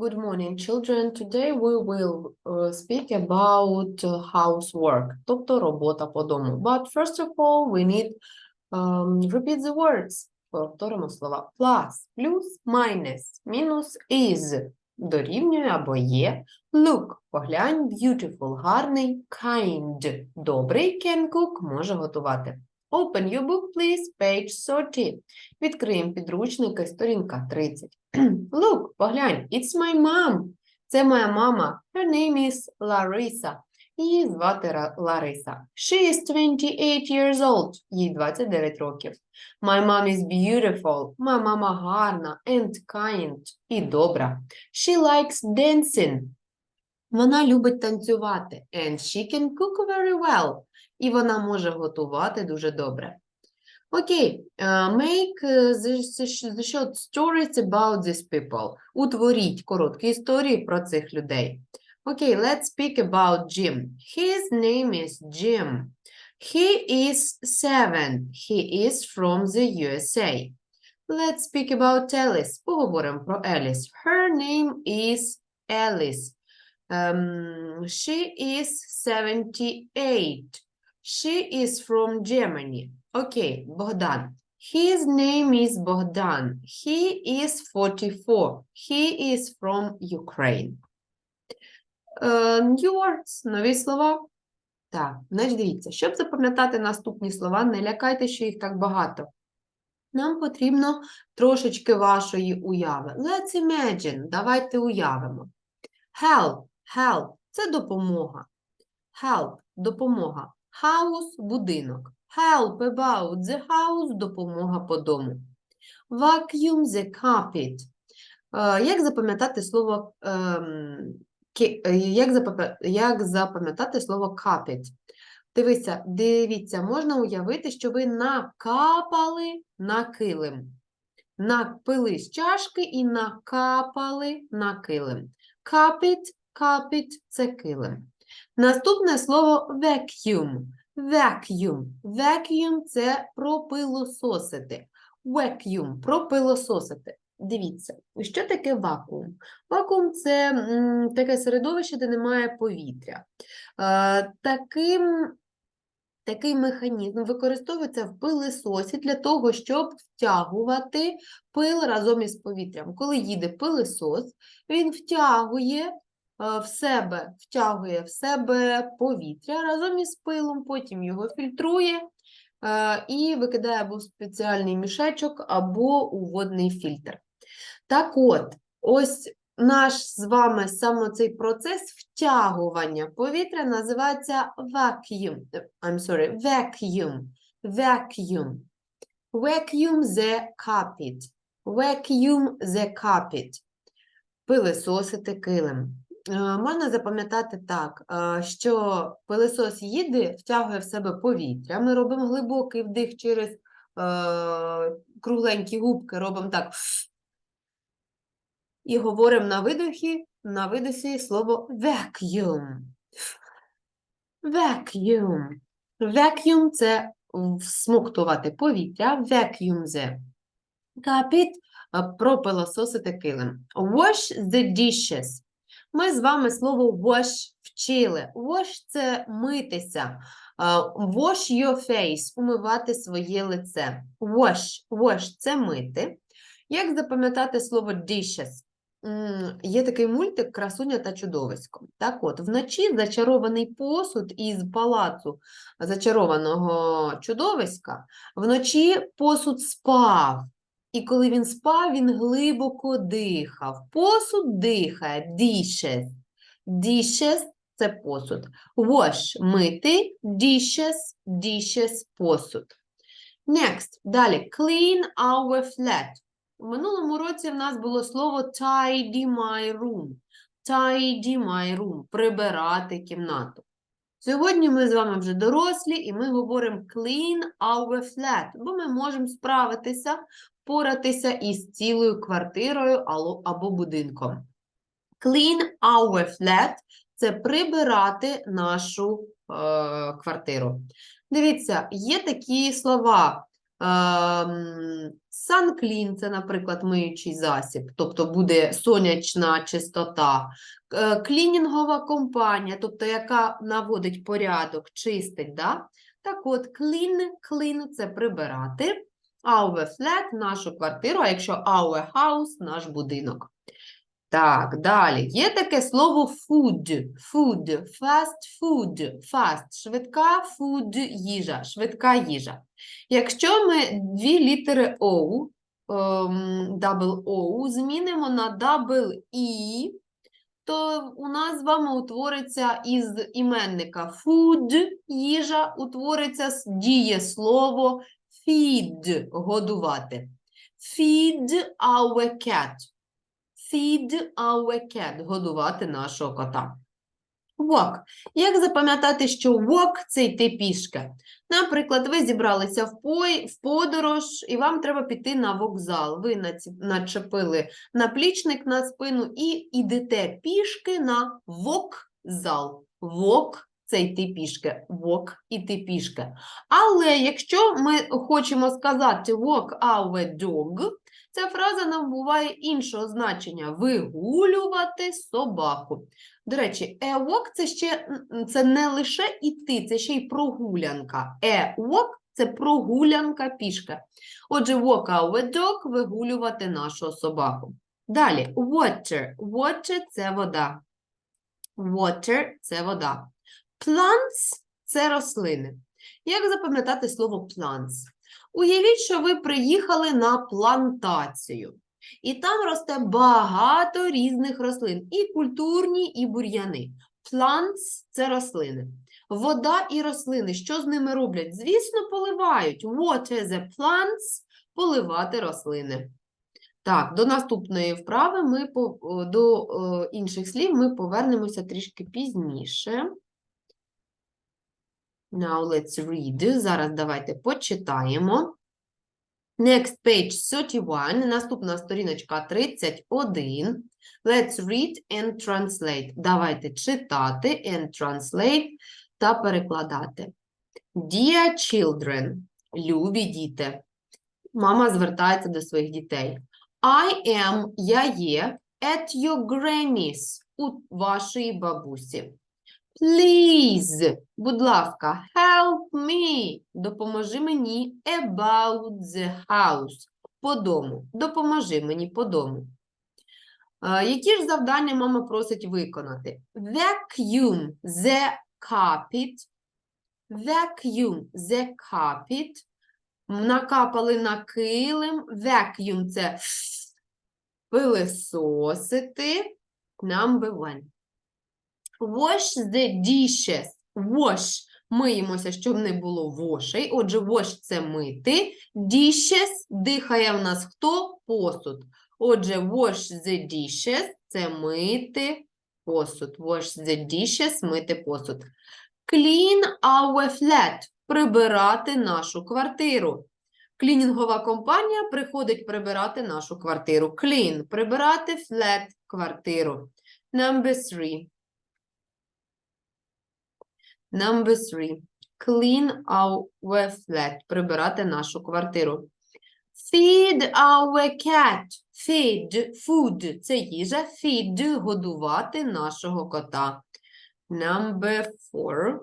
Good morning, children. Today we will uh, speak about uh, housework, тобто робота по дому. But first of all, we need um, repeat the words. Повторимо слова. Plus, плюс, minus, мінус, is, дорівнює або є. Look, поглянь, beautiful, гарний, kind, добрий, can cook, може готувати. Open your book, please, page 30. Відкриємо підручники, сторінка 30. Look, поглянь, it's my mom. Це моя мама. Her name is Larissa. Її звати Лариса. She is 28 years old. Їй 29 років. My mom is beautiful. Моя мама гарна and kind і добра. She likes dancing. Вона любить танцювати. And she can cook very well. І вона може готувати дуже добре. Окей, е, make е, the, short stories about these people. Утворіть короткі історії про цих людей. Окей, let's speak about Jim. His name is Jim. He is seven. He is from the USA. Let's speak about Alice. Поговоримо про Alice. Her name is Alice. Um, she is 78. She is from Germany. Okay, Bogdan. His name is Bogdan. He is 44. He is from Ukraine. Е, New words, нові слова. Так, значить дивіться, щоб запам'ятати наступні слова, не лякайте, що їх так багато. Нам потрібно трошечки вашої уяви. Let's imagine, давайте уявимо. Help, help – це допомога. Help – допомога. House – будинок. Help about the house – допомога по дому. Vacuum the carpet. Е, Як запам'ятати слово ем, е, як запам'ятати слово carpet? Дивіться, дивіться, можна уявити, що ви накапали на килим. Напили з чашки і накапали на килим. Carpet, carpet – це килим. Наступне слово vacuum. Vacuum. Vacuum – це пропилососити. Vacuum – пропилососити. Дивіться, що таке вакуум? Вакуум – це таке середовище, де немає повітря. Е, таким, такий механізм використовується в пилисосі для того, щоб втягувати пил разом із повітрям. Коли їде пилисос, він втягує в себе, втягує в себе повітря разом із пилом, потім його фільтрує е, і викидає або в спеціальний мішечок, або у водний фільтр. Так от, ось наш з вами саме цей процес втягування повітря називається vacuum. Е, I'm sorry, vacuum. Vacuum. Vacuum the carpet. Vacuum the carpet. Пилисосити килим. Е, Можна запам'ятати так, е, що пилисос їде, втягує в себе повітря. Ми робимо глибокий вдих через е, кругленькі губки, робимо так. І говоримо на видохі, на видосі слово vacuum. Vacuum. Vacuum – це всмоктувати повітря. Vacuum the carpet – пропилососити килим. Wash the dishes. Ми з вами слово wash вчили. Wash – це митися. Wash your face – умивати своє лице. Wash, wash – це мити. Як запам'ятати слово dishes? Є такий мультик Красуня та чудовисько. Так от, вночі зачарований посуд із палацу зачарованого чудовиська, вночі посуд спав. І коли він спав, він глибоко дихав. Посуд дихає, dishes. Dishes – це посуд. Wash – мити, dishes – dishes – посуд. Next, далі. Clean our flat. У минулому році в нас було слово tidy my room. Tidy my room – прибирати кімнату. Сьогодні ми з вами вже дорослі, і ми говоримо clean our flat, бо ми можемо справитися, поратися із цілою квартирою або будинком. Clean our flat – це прибирати нашу е, квартиру. Дивіться, є такі слова Ем, Санклін це, наприклад, миючий засіб, тобто буде сонячна чистота. Е, Клінінгова компанія, тобто яка наводить порядок, чистить. Да? Так от, clean, clean – це прибирати. Our flat – нашу квартиру, а якщо our house – наш будинок. Так, далі. Є таке слово food. Food. Fast food. Fast. Швидка food їжа. Швидка їжа. Якщо ми дві літери O, double O, змінимо на double E, то у нас з вами утвориться із іменника food, їжа, утвориться дієслово feed, годувати. Feed our cat. Feed our cat, годувати нашого кота. Walk. Як запам'ятати, що walk – це йти пішки? Наприклад, ви зібралися в, пой... в подорож, і вам треба піти на вокзал. Ви начепили наплічник на спину і йдете пішки на вокзал. Вок – це йти пішки. Вок – іти пішки. Але якщо ми хочемо сказати walk our dog, ця фраза набуває іншого значення – вигулювати собаку. До речі, a walk – це ще це не лише іти, це ще й прогулянка. A walk – це прогулянка пішки. Отже, walk our dog – вигулювати нашу собаку. Далі, water. Water – це вода. Water – це вода. Plants – це рослини. Як запам'ятати слово plants? Уявіть, що ви приїхали на плантацію. І там росте багато різних рослин, і культурні, і бур'яни. Plants – це рослини. Вода і рослини, що з ними роблять? Звісно, поливають. Water the plants – поливати рослини. Так, до наступної вправи ми до е, інших слів ми повернемося трішки пізніше. Now let's read. Зараз давайте почитаємо. Next page 31, наступна сторіночка 31. Let's read and translate. Давайте читати and translate та перекладати. Dear children, любі діти. Мама звертається до своїх дітей. I am, я є, at your granny's, у вашої бабусі. Please, будь ласка, help me, допоможи мені about the house, по дому. Допоможи мені по дому. Е, Які ж завдання мама просить виконати? Vacuum the carpet. Vacuum the carpet. Накапали на килим. Vacuum – це пилисосити. Number one. Wash the dishes. Wash. Миємося, щоб не було вошей. Отже, wash – це мити. Dishes – дихає в нас хто? Посуд. Отже, wash the dishes – це мити посуд. Wash the dishes – мити посуд. Clean our flat – прибирати нашу квартиру. Клінінгова компанія приходить прибирати нашу квартиру. Clean – прибирати flat – квартиру. Number three. Number three. Clean our flat. Прибирати нашу квартиру. Feed our cat. Feed. Food. Це їжа. Feed. Годувати нашого кота. Number four.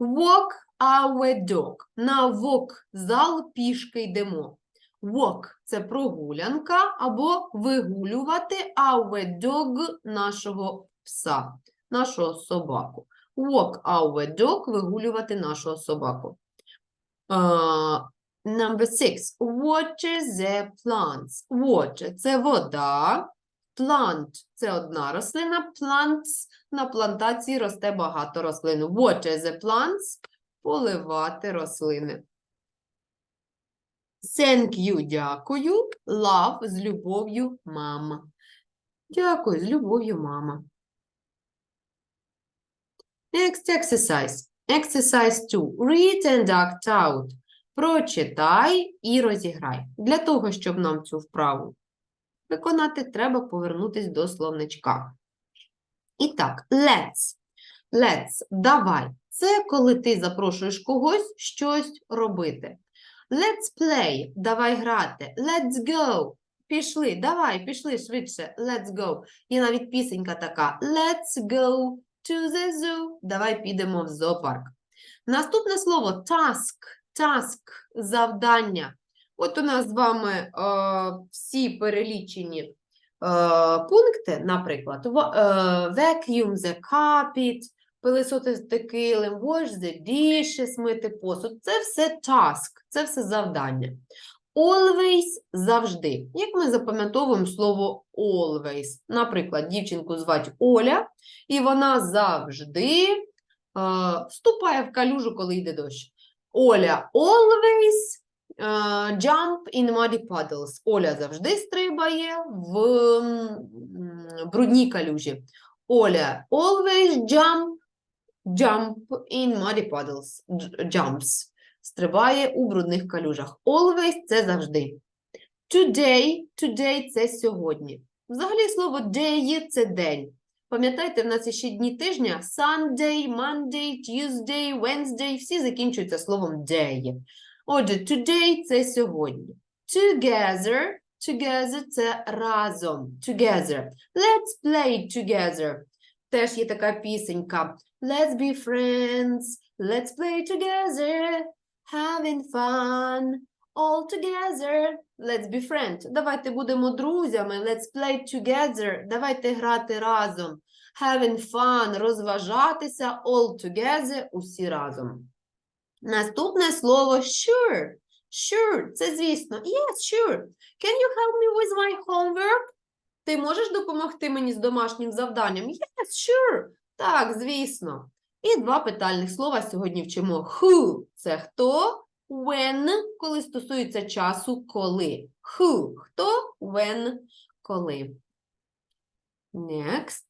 Walk our dog. На вокзал пішки йдемо. Walk – це прогулянка або вигулювати our dog – нашого пса, нашого собаку. Walk our dog – вигулювати нашого собаку. Uh, number six. Water the plants. Water – це вода. Plant – це одна рослина. Plants – на плантації росте багато рослин. Water the plants – поливати рослини. Thank you – дякую. Love – з любов'ю мама. Дякую, з любов'ю мама. Next exercise. Exercise 2. Read and act out. Прочитай і розіграй. Для того, щоб нам цю вправу виконати, треба повернутись до словничка. І так, let's. Let's. Давай. Це коли ти запрошуєш когось щось робити. Let's play. Давай грати. Let's go. Пішли, давай, пішли швидше. Let's go. Є навіть пісенька така. Let's go to the zoo. Давай підемо в зоопарк. Наступне слово task. Task – завдання. От у нас з вами е, всі перелічені е, пункти, наприклад, е, vacuum the carpet, пилисотити килим, wash the dishes, мити посуд. Це все task, це все завдання. Always – завжди. Як ми запам'ятовуємо слово always? Наприклад, дівчинку звать Оля, і вона завжди е, вступає в калюжу, коли йде дощ. Оля always е, jump in muddy puddles. Оля завжди стрибає в брудній калюжі. Оля always jump, jump in muddy puddles. Jumps. Стрибає у брудних калюжах. Always – це завжди. Today, today – це сьогодні. Взагалі слово day – це день. Пам'ятаєте, в нас ще дні тижня Sunday, Monday, Tuesday, Wednesday, всі закінчуються словом day. Отже, today – це сьогодні. Together, together – це разом. Together. Let's play together. Теж є така пісенька. Let's be friends, let's play together, having fun, all together. Let's be friends. Давайте будемо друзями. Let's play together. Давайте грати разом. Having fun, розважатися, all together, усі разом. Наступне слово sure. Sure, це звісно. Yes, sure. Can you help me with my homework? Ти можеш допомогти мені з домашнім завданням? Yes, sure. Так, звісно. І два питальних слова сьогодні вчимо. Who – це хто? When – коли стосується часу, коли. Who – хто? When – коли. Next.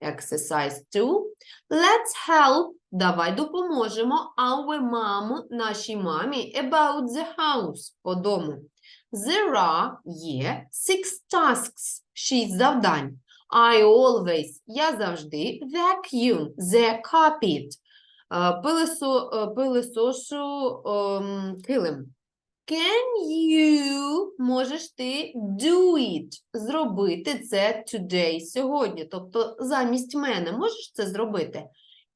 Exercise 2. Let's help. Давай допоможемо our mom, нашій мамі, about the house, по дому. There are, є, six tasks, шість завдань. I always, я завжди, vacuum, the carpet, е, пилисо, е, пилисошу ем, килим. Can you, можеш ти do it, зробити це today, сьогодні, тобто замість мене, можеш це зробити?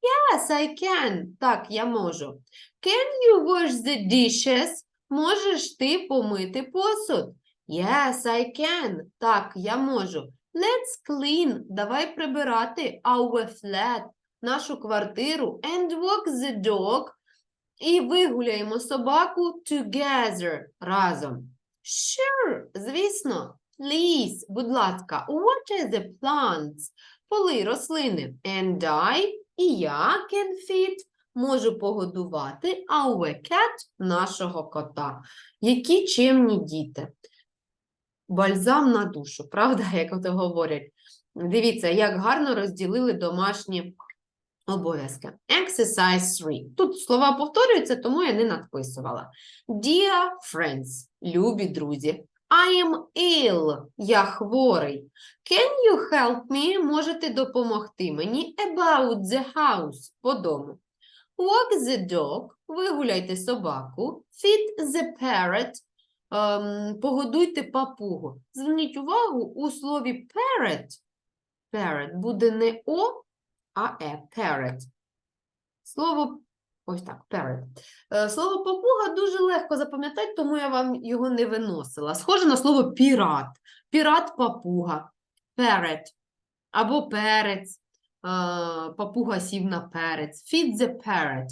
Yes, I can. Так, я можу. Can you wash the dishes? Можеш ти помити посуд? Yes, I can. Так, я можу. Let's clean. Давай прибирати our flat, нашу квартиру, and walk the dog. І вигуляємо собаку together, разом. Sure, звісно. Please, будь ласка, water the plants. Поли рослини. And I, і я can feed, можу погодувати our cat, нашого кота. Які чемні діти. Бальзам на душу, правда, як ото говорять. Дивіться, як гарно розділили домашні обов'язки. Exercise 3. Тут слова повторюються, тому я не надписувала. Dear friends, любі друзі. I am ill, я хворий. Can you help me? Можете допомогти мені about the house, по дому. Walk the dog, вигуляйте собаку. Feed the parrot, погодуйте папугу. Зверніть увагу, у слові parrot, parrot буде не о, а е, parrot. Слово, ось так. Е, Слово папуга дуже легко запам'ятати, тому я вам його не виносила. Схоже на слово пірат. Пірат-папуга, parrot або перець. Е, Папуга сів на перець. Feed the parrot.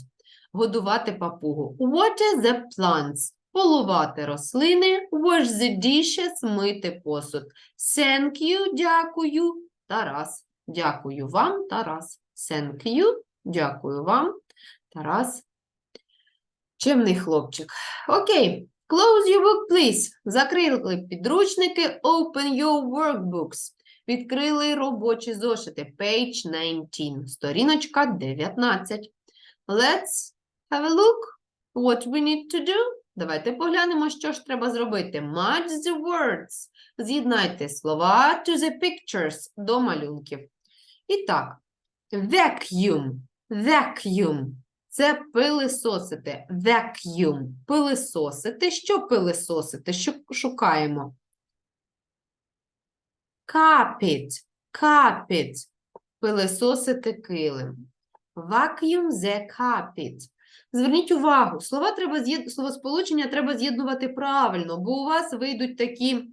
Годувати папугу. Water the plants. Полувати рослини. Wash the dishes. Мити посуд. Thank you. Дякую. Тарас. Дякую вам, Тарас. Thank you. Дякую вам, Тарас. Чемний хлопчик. Окей. Close your book, please. Закрили підручники. Open your workbooks. Відкрили робочі зошити. Page 19. Сторіночка 19. Let's have a look. What we need to do. Давайте поглянемо, що ж треба зробити. Match the words. З'єднайте слова to the pictures до малюнків. І так, vacuum. Vacuum. Це пилисосити. Vacuum. Пилисосити. Що пилисосити? Що шукаємо? Carpet. Carpet. Пилисосити килим. Vacuum the carpet. Зверніть увагу, слова треба з'єд... словосполучення треба з'єднувати правильно, бо у вас вийдуть такі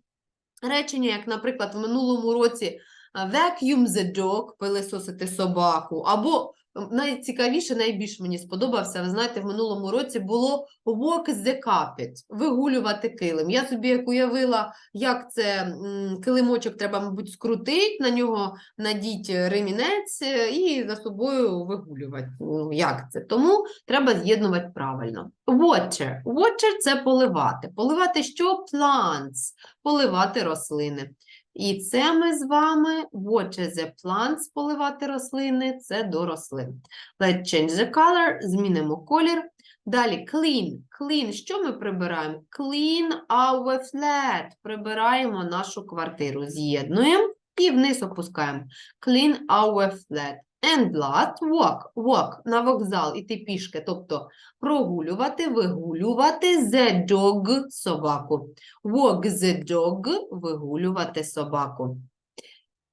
речення, як, наприклад, в минулому році vacuum the dog, пилисосити собаку, або найцікавіше, найбільш мені сподобався, ви знаєте, в минулому році було walk the carpet, вигулювати килим. Я собі як уявила, як це килимочок треба, мабуть, скрутити, на нього надіть ремінець е, і за собою вигулювати. Ну, як це? Тому треба з'єднувати правильно. Water. Water – це поливати. Поливати що? Plants. Поливати рослини. І це ми з вами water the plants, поливати рослини, це до рослин. Let's change the color, змінимо колір. Далі clean. Clean. Що ми прибираємо? Clean our flat. Прибираємо нашу квартиру. З'єднуємо і вниз опускаємо. Clean our flat. And last, walk. Walk. На вокзал. Іти пішки. Тобто прогулювати, вигулювати the dog – собаку. Walk the dog – вигулювати собаку.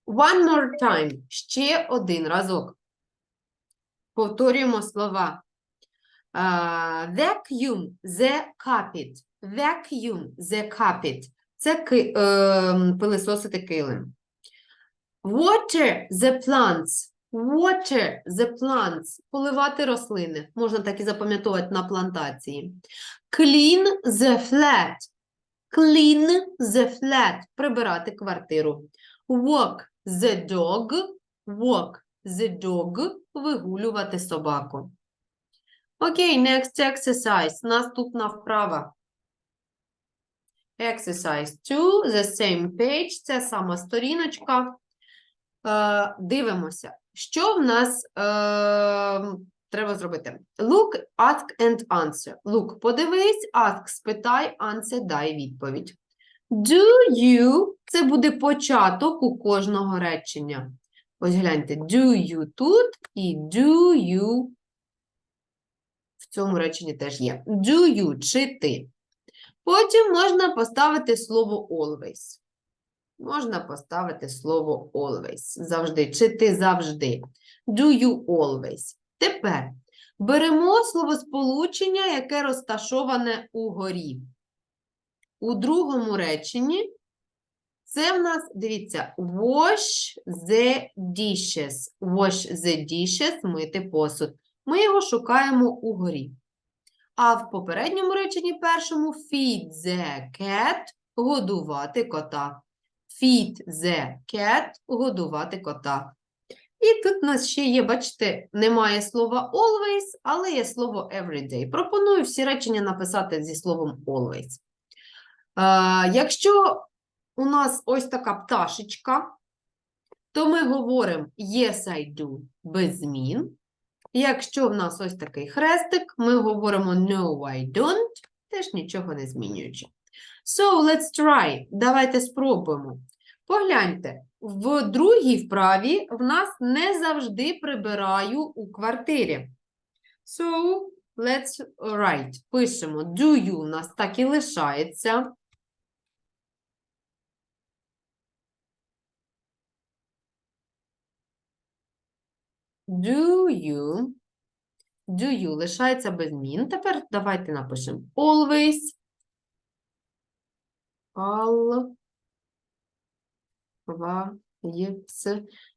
One more time. Ще один разок. Повторюємо слова. А, vacuum the carpet. Vacuum the carpet. Це е, пилисосити килим. Water the plants. Water the plants. Поливати рослини. Можна так і запам'ятовувати на плантації. Clean the flat. Clean the flat. Прибирати квартиру. Walk the dog. Walk the dog. Вигулювати собаку. Окей, next exercise. Наступна вправа. Exercise 2, the same page, це сама сторіночка. Е, дивимося, що в нас е, треба зробити. Look, ask and answer. Look, подивись, ask, спитай, answer, дай відповідь. Do you – це буде початок у кожного речення. Ось гляньте, do you тут і do you в цьому реченні теж є. Do you чи ти. Потім можна поставити слово always. Можна поставити слово always. Завжди. Чи ти завжди. Do you always. Тепер беремо словосполучення, яке розташоване угорі. У другому реченні це в нас, дивіться, wash the dishes. Wash the dishes – мити посуд. Ми його шукаємо угорі. А в попередньому реченні першому feed the cat – годувати кота. Feed the cat – годувати кота. І тут у нас ще є, бачите, немає слова always, але є слово everyday. Пропоную всі речення написати зі словом always. Е, якщо у нас ось така пташечка, то ми говоримо yes, I do без змін. Якщо в нас ось такий хрестик, ми говоримо no, I don't, теж нічого не змінюючи. So, let's try. Давайте спробуємо. Погляньте, в другій вправі в нас не завжди прибираю у квартирі. So, let's write. Пишемо do you у нас так і лишається. Do you. Do you лишається без змін. Тепер давайте напишемо always. Always.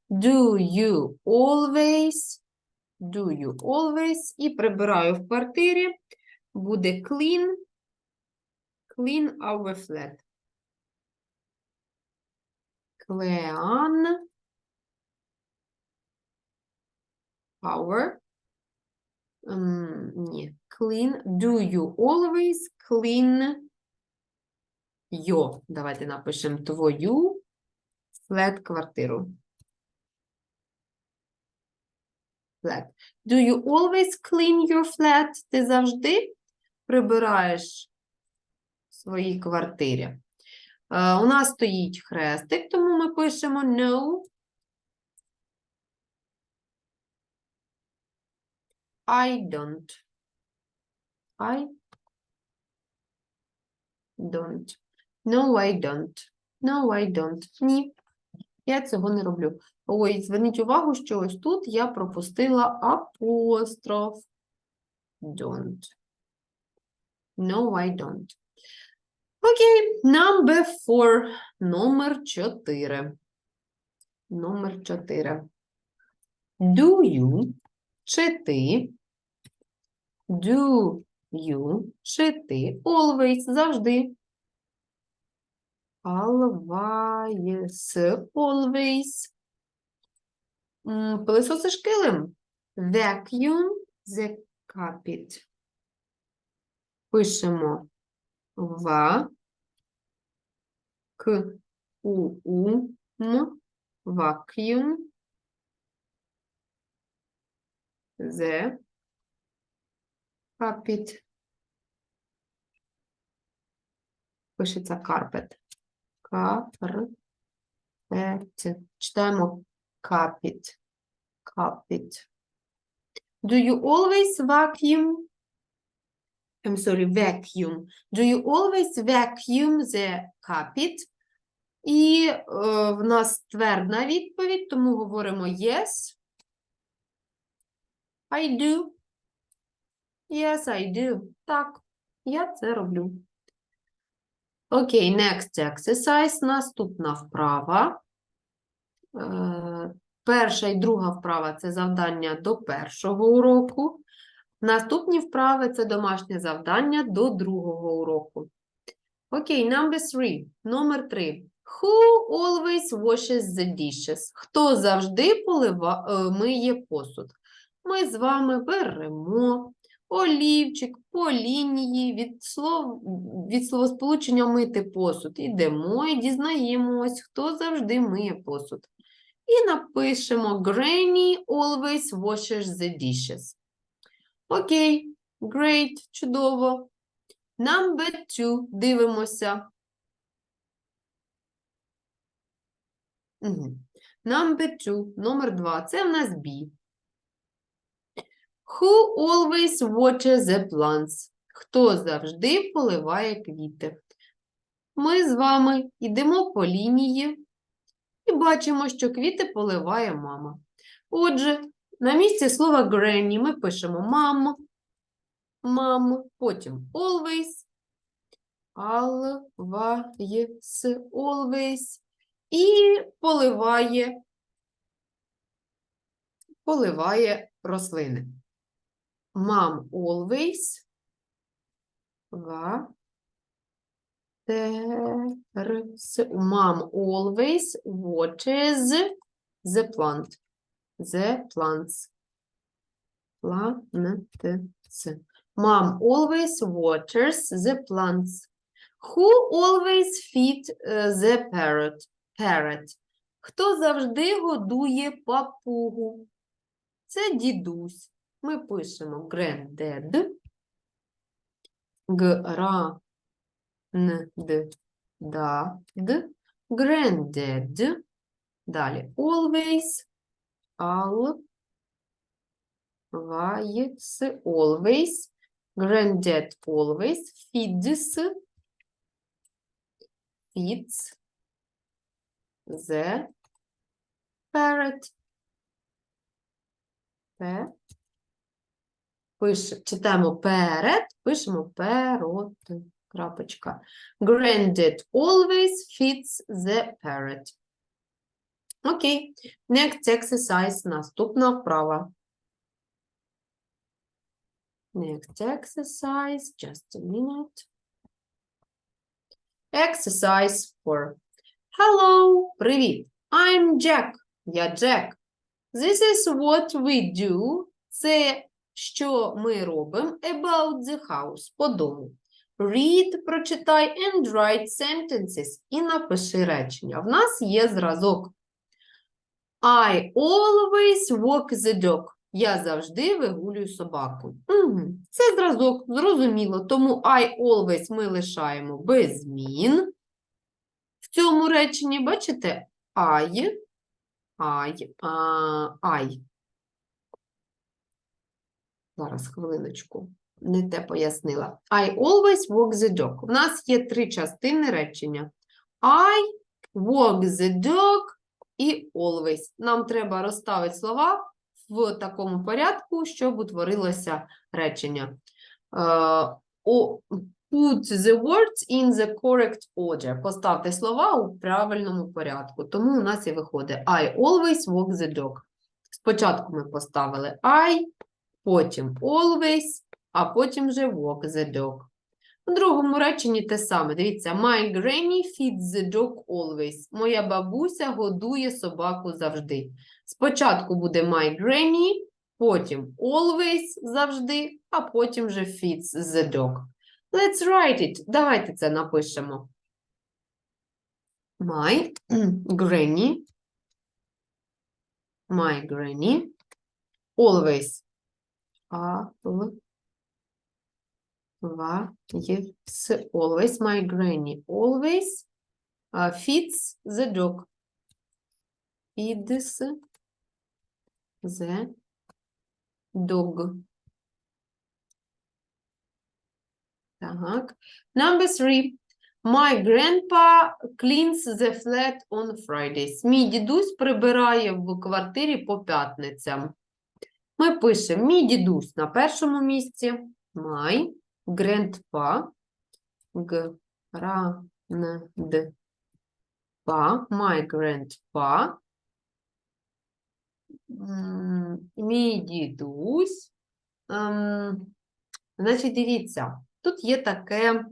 Do you always. Do you always. І прибираю в квартирі. Буде clean. Clean our flat. Clean. Our. М, ні. Clean. Do you always clean your? Давайте напишемо твою flat квартиру. Flat. Do you always clean your flat? Ти завжди прибираєш в своїй квартирі. Е, у нас стоїть хрестик, тому ми пишемо no. I don't. I don't. No, I don't. No, I don't. Ні. Я цього не роблю. Ой, зверніть увагу, що ось тут я пропустила апостроф. Don't. No, I don't. Окей, number four. Номер чотири. Номер чотири. Do you, чи ти, do you, чи ти, always, завжди. Always, always. Пилисосиш килим. Vacuum the carpet. Пишемо в, к, у, у, м, vacuum, the carpet. Пишеться carpet. Карпет. Читаємо carpet. Carpet. Do you always vacuum? I'm sorry, vacuum. Do you always vacuum the carpet? І е, в нас твердна відповідь, тому говоримо yes. I do. Yes, I do. Так, я це роблю. Окей, next exercise. Наступна вправа. Е, Перша і друга вправа це завдання до першого уроку. Наступні вправи це домашнє завдання до другого уроку. Окей, number three. Номер три. Who always washes the dishes? Хто завжди полива, е, миє посуд? Ми з вами беремо олівчик по лінії від, слов, від словосполучення мити посуд. Ідемо і дізнаємось, хто завжди миє посуд. І напишемо Granny always washes the dishes. Окей, great, чудово. Number two, дивимося. Number two, номер два, це в нас B. Who always waters the plants? Хто завжди поливає квіти? Ми з вами йдемо по лінії і бачимо, що квіти поливає мама. Отже, на місці слова granny ми пишемо мама, мам, потім always, always, always, і поливає, поливає рослини. Мам always, терс, мам always watches the plant. The plants. Plants. Mom always waters the plants. Who always feed uh, the parrot? Parrot. Хто завжди годує папугу? Це дідусь. Ми пишемо granddad. Д granddad. Далі always al ваєс always granddad always feeds feeds the parrot Пе. Пиш, читаємо перед, пишемо перот. Крапочка. Granddad always feeds the parrot. Окей. Next exercise. Наступна вправа. Next exercise. Just a minute. Exercise 4. Hello. Привіт. I'm Jack. Я Джек. This is what we do. Це що ми робимо about the house по дому. Read, прочитай and write sentences і напиши речення. В нас є зразок. I always walk the dog. Я завжди вигулюю собаку. Угу. Це зразок, зрозуміло. Тому I always ми лишаємо без змін. В цьому реченні, бачите, I I, I. Зараз, хвилиночку. Не те пояснила. I always walk the dog. У нас є три частини речення. I walk the dog і always. Нам треба розставити слова в такому порядку, щоб утворилося речення. О- Put the words in the correct order. Поставте слова у правильному порядку. Тому у нас і виходить I always walk the dog. Спочатку ми поставили I, потім always, а потім вже walk the dog. У другому реченні те саме. Дивіться, my granny feeds the dog always. Моя бабуся годує собаку завжди. Спочатку буде my granny, потім always завжди, а потім вже feeds the dog. Let's write it. Давайте це напишемо. My granny, my granny, always. А, ва, є, с, always, my granny, always uh, feeds the dog. Feeds the dog. Так. Number three. My grandpa cleans the flat on Fridays. Мій дідусь прибирає в квартирі по п'ятницям. Ми пишемо мій дідусь на першому місці. My grandpa. Grandpa. My grandpa. Мій дідусь. Ем, Значить, дивіться, тут є таке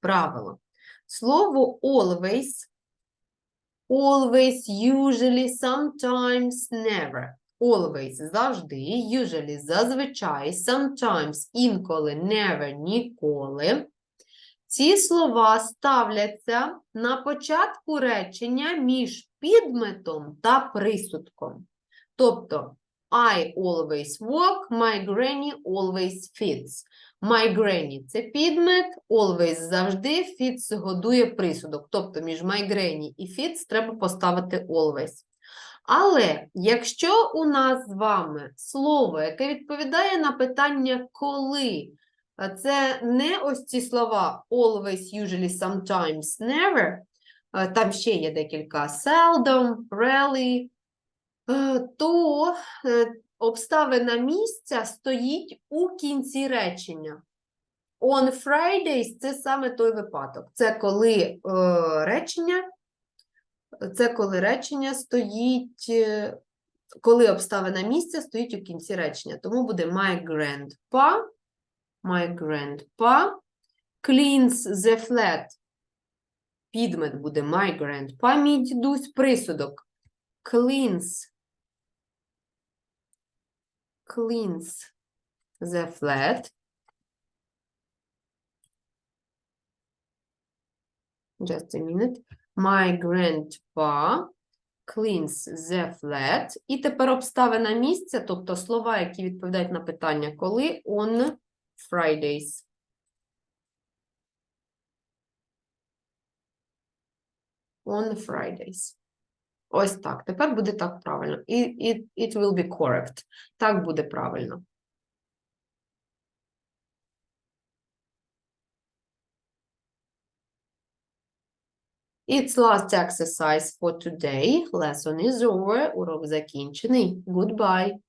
правило. Слово always, always, usually, sometimes, never. Always завжди, usually зазвичай, sometimes інколи, never ніколи. Ці слова ставляться на початку речення між підметом та присудком. Тобто I always walk, my granny always feeds. My granny – це підмет, always – завжди, feeds – годує присудок. Тобто між my granny і feeds треба поставити always. Але якщо у нас з вами слово, яке відповідає на питання коли, це не ось ці слова always, usually, sometimes, never, там ще є декілька seldom, rarely, е, то е, обставина місця стоїть у кінці речення. On Fridays – це саме той випадок. Це коли е, речення, це коли речення стоїть, е, коли обставина місця стоїть у кінці речення. Тому буде my grandpa, my grandpa cleans the flat. Підмет буде my grandpa, мій дідусь, присудок. Cleans cleans the flat. Just a minute. My grandpa cleans the flat. І тепер обставина місця, тобто слова, які відповідають на питання коли, on Fridays. On Fridays. Ось так. Тепер буде так правильно. It, it, it will be correct. Так буде правильно. It's last exercise for today. Lesson is over. Урок закінчений. Goodbye.